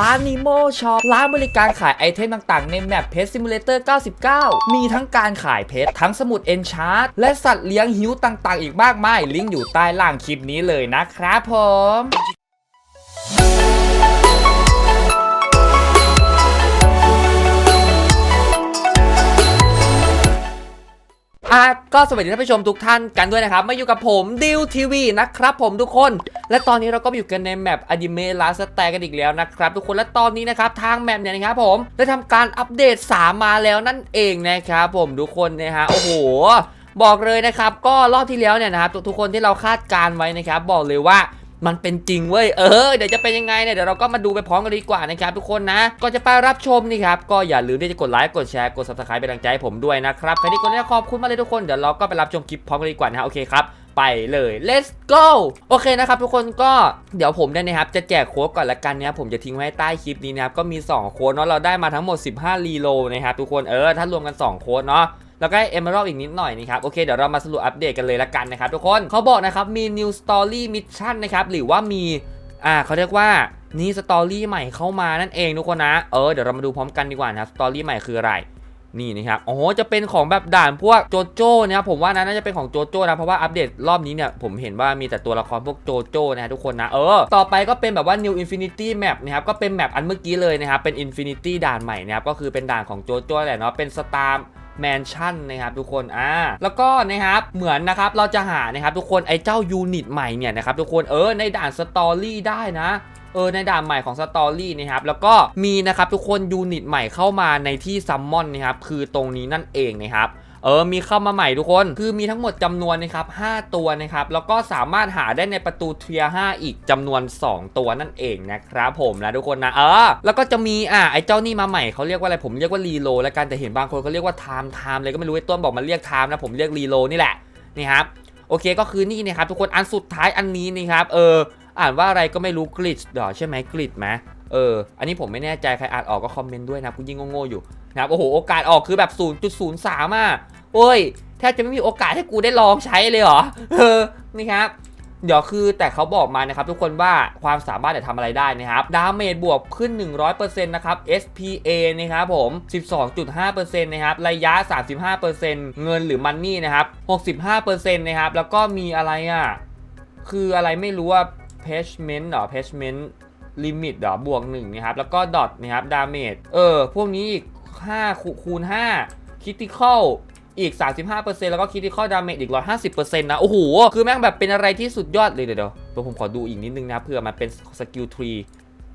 ร้านนิโมช็อปร้านบริการขายไอเทมต่างๆ ในแมป Pet Simulator 99 มีทั้งการขายเพชรทั้งสมุดเอนชาร์ตและสัตว์เลี้ยงหิวต่างๆ อีกมากมาย ลิงก์อยู่ใต้ล่างคลิปนี้เลยนะครับผม อะก็สวัสดีท่านผู้ชมทุกท่านกันด้วยนะครับ มาอยู่กับผมดิวทีวีนะครับผมทุกคน และตอนนี้เราก็อยู่กันในแมปอนิเมะลาสแตกันอีกแล้วนะครับทุกคนและตอนนี้นะครับทางแมปเนี่ยนะครับผมได้ทำการอัปเดต 3 มาแล้วนั่นเองนะครับผมทุกคนนะฮะโอ้โหบอกเลยนะครับ ก็รอบที่แล้วเนี่ยนะครับทุกๆคนที่เราคาดการไว้นะครับ บอกเลยว่า มันเป็นจริงเว้ยเออเดี๋ยวจะเป็นยังไงเนี่ยเดี๋ยวเราก็มาดูไปพร้อมกันดีกว่านะครับทุกคนนะก่อนจะไปรับชมนี่ครับก็อย่าลืมที่จะกดไลค์กดแชร์กด subscribe เป็นกำลังใจให้ผมด้วยนะครับใครที่กดแล้วขอบคุณมากเลยทุกคนเดี๋ยวเราก็ไปรับชมคลิปพร้อมกันดีกว่านะโอเคครับไปเลย let's go โอเคนะครับทุกคนก็เดี๋ยวผมเนี่ยนะครับจะแจกโค้ดก่อนละกันนะครับผมจะทิ้งไว้ให้ใต้คลิปนี้นะครับก็มี 2 โค้ดเนาะเราได้มาทั้งหมด 15รีโลนะครับทุกคนเออถ้ารวมกัน 2 โค้ดเนาะ แล้วก็เอเมอรัลอีกนิดหน่อยนะครับโอเคเดี๋ยวเรามาสรุปอัปเดตกันเลยละกันนะครับทุกคนเขาบอกนะครับมี new story mission นะครับหรือว่ามีอ่าเขาเรียกว่านี่สตอรี่ใหม่เข้ามานั่นเองทุกคนนะเออเดี๋ยวเรามาดูพร้อมกันดีกว่านะครับสตอรี่ใหม่คืออะไรนี่นะครับโอ้โหจะเป็นของแบบด่านพวกโจโจ้นะครับผมว่านะน่าจะเป็นของโจโจ้นะเพราะว่าอัปเดตรอบนี้เนี่ยผมเห็นว่ามีแต่ตัวละครพวกโจโจ้นะฮะทุกคนนะเออต่อไปก็เป็นแบบว่า New Infinity Map นะครับก็เป็นแมปอันเมื่อกี้เลยนะครับเป็น Infinity ด่านใหม่นะครับก็คือเป็นด่านของโจโจ้แหละเนาะเป็นสตาร์ แมนชั่นนะครับทุกคนอ่าแล้วก็นะครับเหมือนนะครับเราจะหานะครับทุกคนไอ้เจ้ายูนิตใหม่เนี่ยนะครับทุกคนเออในด่านสตอรี่ได้นะเออในด่านใหม่ของสตอรี่นะครับแล้วก็มีนะครับทุกคนยูนิตใหม่เข้ามาในที่ซัมมอนนะครับคือตรงนี้นั่นเองนะครับ เออมีเข้ามาใหม่ทุกคน คือมีทั้งหมดจำนวนนะครับ5ตัวนะครับแล้วก็สามารถหาได้ในประตูเทียร์5อีกจำนวน 2 ตัวนั่นเองนะครับผมนะทุกคนนะเออแล้วก็จะมีอะไอ้เจ้านี่มาใหม่เขาเรียกว่าอะไรผมเรียกว่ารีโลแล้วกันแต่เห็นบางคนเขาเรียกว่าไทม์ไทม์เลยก็ไม่รู้ไอ้ต้นบอกมันเรียกไทม์นะผมเรียกรีโลนี่แหละนี่ครับโอเคก็คือนี่นะครับทุกคนอันสุดท้ายอันนี้นี่ครับเอออ่านว่าอะไรก็ไม่รู้กริดหรอใช่ไหมกริดไหมเออ อันนี้ผมไม่แน่ใจใครอ่านออกก็คอมเมนต์ด้วยนะกูยิ่งโง่ๆอยู่นะครับโอ้โหโอกาสออกคือแบบ 0.03อะ โอ้ยแทบจะไม่มีโอกาสให้กูได้ลองใช้เลยเหรอเออนี่ครับเดี๋ยวคือแต่เขาบอกมานะครับทุกคนว่าความสามารถจะทำอะไรได้นะครับดาเมจบวกขึ้น 100%นะครับ SPA นะครับผม 12.5%นะครับระยะ 35%เงินหรือมันนี่นะครับ 65%นะครับแล้วก็มีอะไรอะคืออะไรไม่รู้ว่า pagement หรอ pagement limit หรอบวก1นะครับแล้วก็ dot นะครับ damage เออพวกนี้อีก5คูคูณ5 critical อีก 35%แล้วก็ critical damage อีก 150%นะ โอ้โห คือแม่งแบบเป็นอะไรที่สุดยอดเลยเดี๋ยวเดี๋ยวผมขอดูอีกนิดนึงนะเพื่อมันเป็นสกิลทรี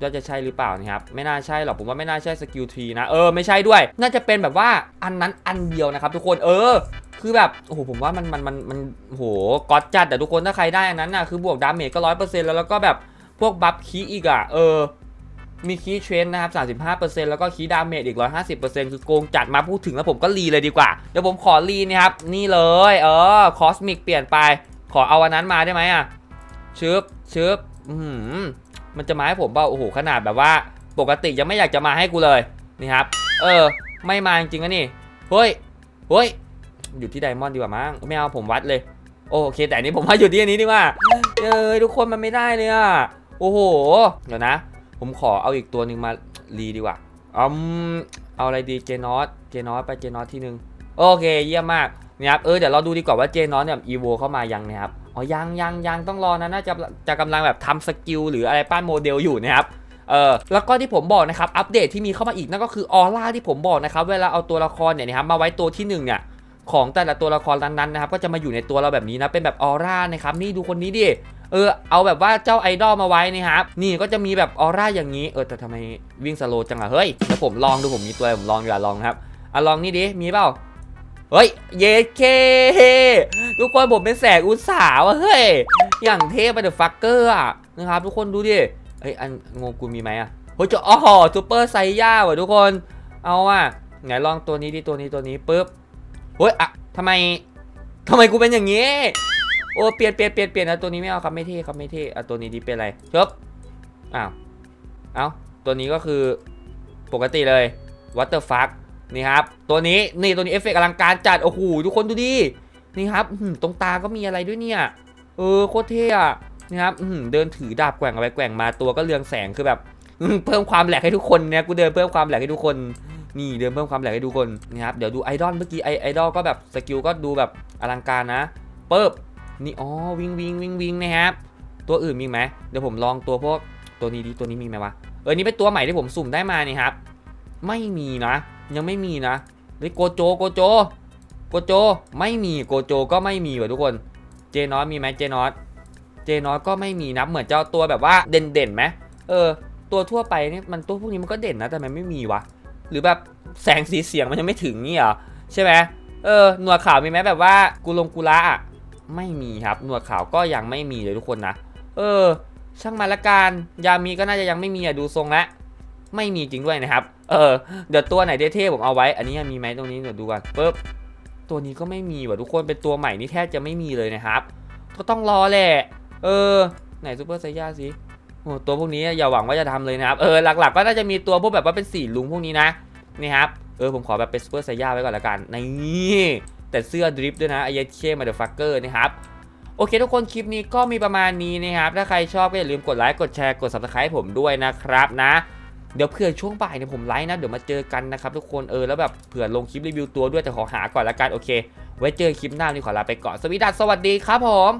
ว่าจะใช่หรือเปล่านะครับ ไม่น่าใช่หรอกผมว่าไม่น่าใช่สกิลทรีนะเออไม่ใช่ด้วย น่าจะเป็นแบบว่าอันนั้นอันเดียวนะครับ ทุกคนเออ คือแบบโอ้โหผมว่ามันมันมันมันโอ้โหก๊อตจัดแต่ทุกคนถ้าใครได้อันนั้นน่ะคือบวกดาเมจก็ร้อยเปอร์เซ็นต์แล้วแล้วก็แบบพวกบัฟคีอีกอะเออ มีคีเทรนนะครับ 35%แล้วก็คีดาเมจอีก 150%คือโกงจัดมาพูดถึงแล้วผมก็รีเลยดีกว่า เดี๋ยวผมขอรีนะครับ นี่เลย เออคอสมิกเปลี่ยนไป ขอเอาอันนั้นมาได้ไหมอะชึบชึบอืมมันจะมาให้ผมเปล่าโอ้โห ขนาดแบบว่า ปกติยังไม่อยากจะมาให้กูเลยนี่ครับ เออ ไม่มาจริงๆนะนี่ เฮ้ย เฮ้ย อยู่ที่ไดมอนด์ดีกว่ามั้งไม่เอาผมวัดเลย โอเค แต่อันนี้ผมว่าอยู่ที่อันนี้ดีกว่า เอ้ยทุกคนมันไม่ได้เลยอะ โอ้โห เดี๋ยวนะ ผมขอเอาอีกตัวหนึ่งมารีดีกว่าอืมเอาอะไรดีเจนอสเจนอสไปเจนอสที่หนึ่งโอเคเยี่ยมมากนะครับเออเดี๋ยวเราดูดีกว่าว่าเจนอสเนี่ยอีโวเข้ามายังนะครับอ๋อยังยังยังต้องรอนะน่าจะจะกำลังแบบทำสกิลหรืออะไรป้านโมเดลอยู่นะครับเออแล้วก็ที่ผมบอกนะครับอัปเดตที่มีเข้ามาอีกนั่นก็คือออร่าที่ผมบอกนะครับเวลาเอาตัวละครเนี่ยนะครับมาไว้ตัวที่หนึ่งเนี่ยของแต่ละตัวละครนั้นๆนะครับก็จะมาอยู่ในตัวเราแบบนี้นะเป็นแบบออร่านะครับนี่ดูคนนี้ดิ เออเอาแบบว่าเจ้าไอดอลมาไว้นะครับนี่ก็จะมีแบบออร่าอย่างนี้เออแต่ทำไมวิ่งสโลว์จังอะเฮ้ยแล้วผมลองดูผมมีตัวอะไรผมลองดีกว่าลองนะครับอะลองนี่ดิมีเปล่าเฮ้ย เยเคทุกคนผมเป็นแสงอุตสาห์ว่ะเฮ้ย อย่างเทพไปเดอะฟักเกอร์อะนะครับ ทุกคนดูดิเฮ้ยอันงงกุลมีไหมอะเฮ้ยจะอ๋อซูเปอร์ไซย่าว่ะทุกคน เอาอะไหนลองตัวนี้ดิตัวนี้ตัวนี้ปุ๊บ เฮ้ยอะทำไมทำไมกูเป็นอย่างนี้ โอ้เปลี่ยนเปลี่ยนเปลี่ยนเปลี่ยนนะตัวนี้ไม่เอาครับไม่เท่ครับไม่เท่อะตัวนี้ดีเป็นอะไรเชิบอ้าวเอ้าตัวนี้ก็คือปกติเลย what the fuck นี่ครับตัวนี้นี่ตัวนี้เอฟเฟกต์อลังการจัดโอ้โหทุกคนดูดินี่ครับตรงตาก็มีอะไรด้วยเนี่ยเออโคตรเท่อะนี่ครับเดินถือดาบแกว่งไปแกว่งมาตัวก็เรืองแสงคือแบบเพิ่มความแหลกให้ทุกคนเนี่ยกูเดินเพิ่มความแหลกให้ทุกคนนี่เดินเพิ่มความแหลกให้ทุกคนนะครับเดี๋ยวดูไอดอลเมื่อกี้ไอไอดอลก็แบบสกิลก็ดูแบบอลังการนะเปิบ นี่อ๋อวิงวิงวิงวิงนะครับตัวอื่นมีไหมเดี๋ยวผมลองตัวพวกตัวนี้ดิตัวนี้มีไหมวะเออนี่เป็นตัวใหม่ที่ผมสุ่มได้มานี่ครับ ไม่มีนะยังไม่มีนะเฮ้ยโกโจโกโจโกโจไม่มีโกโจก็ไม่มีว่ะทุกคนเจนอสมีไหมเจนอสเจนอสก็ไม่มีนะเหมือนเจ้าตัวแบบว่าเด่นเด่นไหมเออ ตัวทั่วไปนี่มันตัวพวกนี้มันก็เด่นนะแต่มันไม่มีวะหรือแบบแสงสีเสียงมันยังไม่ถึงนี่เหรอใช่ไหมเออหนวดขาวมีไหมแบบว่ากุลงกุละอะ ไม่มีครับหนวดขาวก็ยังไม่มีเลยทุกคนนะ เออ ช่างมาละกันยามีก็น่าจะยังไม่มีอะดูทรงล้วไม่มีจริงด้วยนะครับ เออ เดี๋ยวตัวไหนเท่ๆผมเอาไว้ อันนี้มีไหมตรงนี้เดี๋ยวดูก่อนปึ๊บ ตัวนี้ก็ไม่มีว่ะทุกคน เป็นตัวใหม่นี่แทบจะไม่มีเลยนะครับ ก็ต้องรอแหละ เออ ไหนซูเปอร์ไซย่าสิโอ้ตัวพวกนี้อย่าหวังว่าจะทำเลยนะครับ เออ หลักๆ ก็น่าจะมีตัวพวกแบบว่าเป็นสีลุงพวกนี้นะ นี่ครับ เออ ผมขอแบบเป็นซูเปอร์ไซย่าไว้ก่อนละกัน นี่ แต่เสื้อดริฟต์ด้วยนะไอเยเช่มาเดอะฟักเกอร์นะครับโอเคทุกคนคลิปนี้ก็มีประมาณนี้นะครับ ถ้าใครชอบก็อย่าลืมกดไลค์กดแชร์กด subscribe ผมด้วยนะครับนะเดี๋ยวเผื่อช่วงบ่ายเนี่ยผมไลฟ์นะ เดี๋ยวมาเจอกันนะครับทุกคนเออแล้วแบบเผื่อลงคลิปรีวิวตัวด้วยแต่ขอหาก่อนละกันโอเค ไว้เจอคลิปหน้านี่ขอลาไปก่อนสวีดัสสวัสดีครับผม